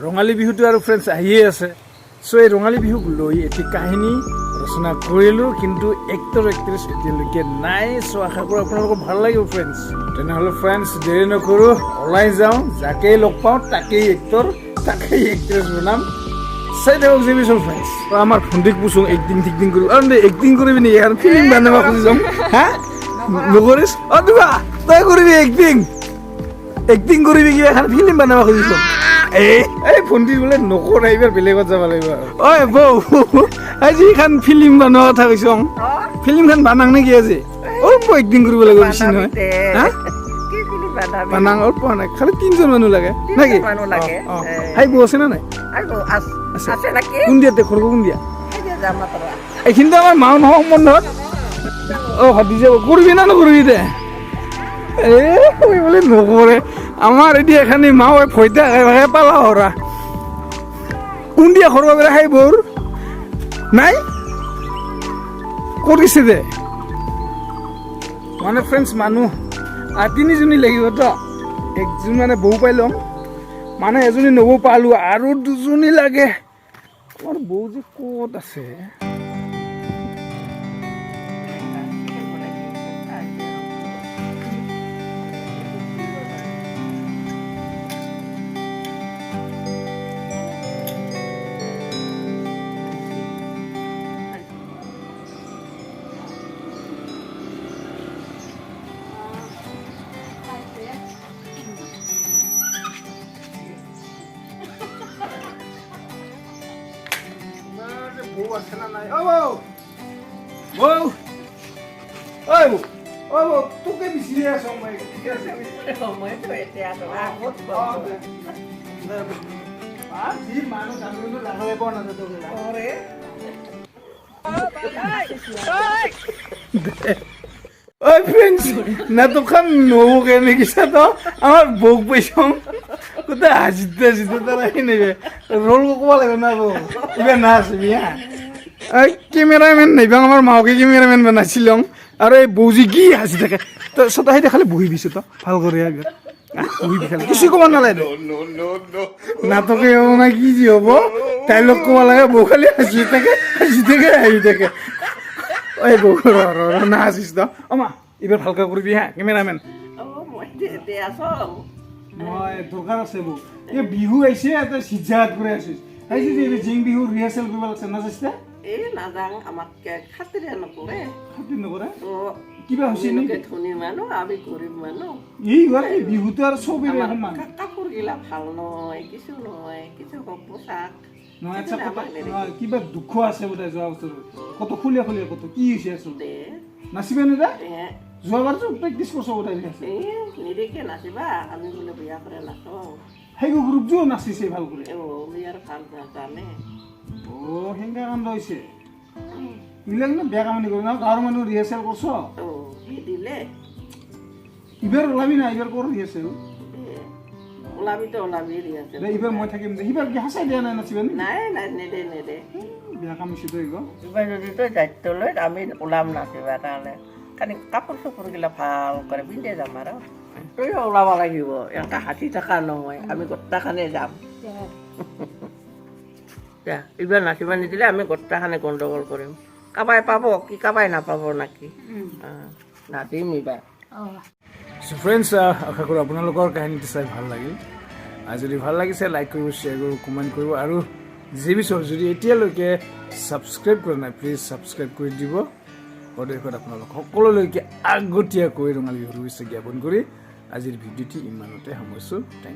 ৰঙালী বিহুটো আৰু ফ্ৰেণ্ডছ আহিয়ে আছে। চ' এই ৰঙালী বিহুক লৈ এটি কাহিনী ৰচনা কৰিলোঁ, কিন্তু এক্টৰ এক্ট্ৰেছ এতিয়ালৈকে নাই। চ' আশা কৰোঁ আপোনালোকৰ ভালো লাগিব ফ্ৰেণ্ডছ তেনেহ'লে ফ্ৰেণ্ডছ দেৰি নকৰোঁ, ওলাই যাওঁ, যাকেই লগ পাওঁ, তাকেই এক্টৰ, তাকেই এক্ট্ৰেছ বনাম। চাই থাকক জিবিচোন ফ্ৰেণ্ডছ আমাৰ ভণ্টিক পুছোং এক্টিং টিক্টিং কৰিব আৰু এক্টিং কৰিবি নেকি? আৰু ফিল্ম বনাব খুজি যাম। হা? নকৰিছ? অ, দুবা, তই কৰিবি এক্টিং এক্টিং কৰিবি কিবা এখন ফিল্ম বনাব খুজিছ এই এই ভণ্টি বোলে নকৰে এইবাৰ বেলেগত যাব লাগিব। ঐ বৌ আজি এখন ফিল্ম বনোৱা কথা কৈছোঁ। ফিল্মখন বানাং নেকি আজি? অলপ এক্টিং কৰিব লাগিব বেছি নহয়। কি বানাং অলপ পোৱা নাই। খালি তিনিজন মানুহ লাগে নেকি। হাই বৌ আছে নে নাই? কোন দিয়া দেখৰ কোন দিয়া এই। এইখিনিতে আমাৰ মাও নহয় সম্বন্ধত অ ভাবি যাব কৰিবি না নকৰিবি দে? এ বোলে নকৰে আমাৰ এতিয়া এখানি খাই খাই পালা হৰা। কোন দিয়া সৰু বাবে খাই বৰ। নাই? কৰিছে দে? মানে ফ্ৰেণ্ডছ মানুহ। তিনিজনী লাগিব তো। একজন মানে বৌ পাই ল'ম। মানে এজনী নবৌ পালোঁ আৰু দুজনী লাগে। আমাৰ বৌ যে ক'ত আছে? না নাই। তোকে আছো মই ঠিক আছে? তোক এলা। অৰে। ঐ ফ্ৰেণ্ডছ নাটকখন নহব কেনে কিছা তো আমার বউক পাইছম কোথায় হাসিতে হাসিতে তারা নেবে? রোল ক'ব লাগিব না বউ এবার না আসবি হ্যাঁ? কেমেৰামেন নাইবা আমাৰ মাওকে কেমেৰামেন বনাইছিলং আৰু এই বৌজি কি হাসি থাকে? তো সদায় দেখালে বহি দিছো তো ভালো কৰি বহি দেখালে। কিছু ক'ব নালাগে নাটকে হ'ব না কি যি হ'ব ডাইলগ ক'ব লাগে বৌ খালি হাসি থাকে হাসি থাকে হাঁহি থাকে। এই বৌ ৰ ৰ ৰ না হাসিস তো। অমা এইবাৰ ভালকৈ কৰিবি হা কেমেৰামেন মই আছোঁ। দৰকাৰ আছে বৌ এই বিহু আহিছে এটা চিজাত কৰি আহিছে যে জিং বিহু ৰিহাৰ্চেল কৰিব লাগছে এই নাযাওঁ আমাতকে খাতিৰে নকৰে। খাতিৰ নকৰে? তো কিবা হৈছে যেনেকে ধনী মানুহ আমি গৰীব মানুহ। এই এই বিহুটো আৰু চবেই আমাৰ সমান কাপোৰগিলা ভালো নহয় কিছু নহয় কিছু নহয় আচ্ছা আমাক নেদেখে। কিবা দুখ আছে বোধহয় যোৱা বছৰ কত খুলীয়া খুলীয়া কত কি হৈছে আচলতে নাচিবা নে দা। এ, যোৱাবাৰতো প্ৰেক্টিচ কৰছ এই নিদেকে নাচিবা আমি বোলে বিয়া কৰে নাচোঁ সেই গ্ৰুপযোৰ নাচিছে ভালো কৰি এ, বিয়াৰ ভালো নাজানে। অ সেনেকা কাণ্ড হৈছে। এইবিলাক নে বেয়া কামানি কৰি না গাঁৱৰ মানুহ ৰিহাৰ্চেল কৰছ। অ সি দিলে। এইবাৰ ওলাবি না এইবাৰ কৰ ৰিহাৰ্চেল এ, ওলাবিতো ওলাবি দে এইবাৰ মই থাকিম দে। সিবাৰ কি সঁচাই দিয়া নাই নাচিবা নে? নাই নাই নেদে নেদে। বেয়া কাম তই গো এইবাৰ যদি তই দায়িত্ব লৈ আমি ওলাম না নাচিবা কাৰণে। খালি কাপোৰ চাপোৰগিলা ভালো কৰে পিন্ধে যাম আৰু। তইও ওলাব লাগিব। এটা হাতী থকা নহয় আমি গোটাখানে যাম। যা এইবাৰ নাচিব নিদিলে আমি গোটাখানে গণ্ডগোল কৰিম। কাবাই পাব কি কাবাই নাপাব নাকি? অ, নাচিম এইবাৰ। চ' ফ্ৰেণ্ডছ আশা কৰোঁ আপোনালোকৰ কাহিনীটো চাই ভালো লাগিল। আৰু যদি ভালো লাগিছে লাইক কৰিব শ্বেয়াৰ কৰিব কমেণ্ট কৰিব। আৰু যি বিচাৰ যদি এতিয়ালৈকে ছাবস্ক্ৰাইব কৰা নাই প্লিজ ছাবস্ক্ৰাইব কৰি দিব। অৱশেষত আপোনালোক সকলোলৈকে আগতীয়াকৈ ৰঙালী বিহুৰ শুভেচ্ছা জ্ঞাপন কৰি আজিৰ ভিডিঅ'টি ইমানতে সামৰিছোঁ। থেংক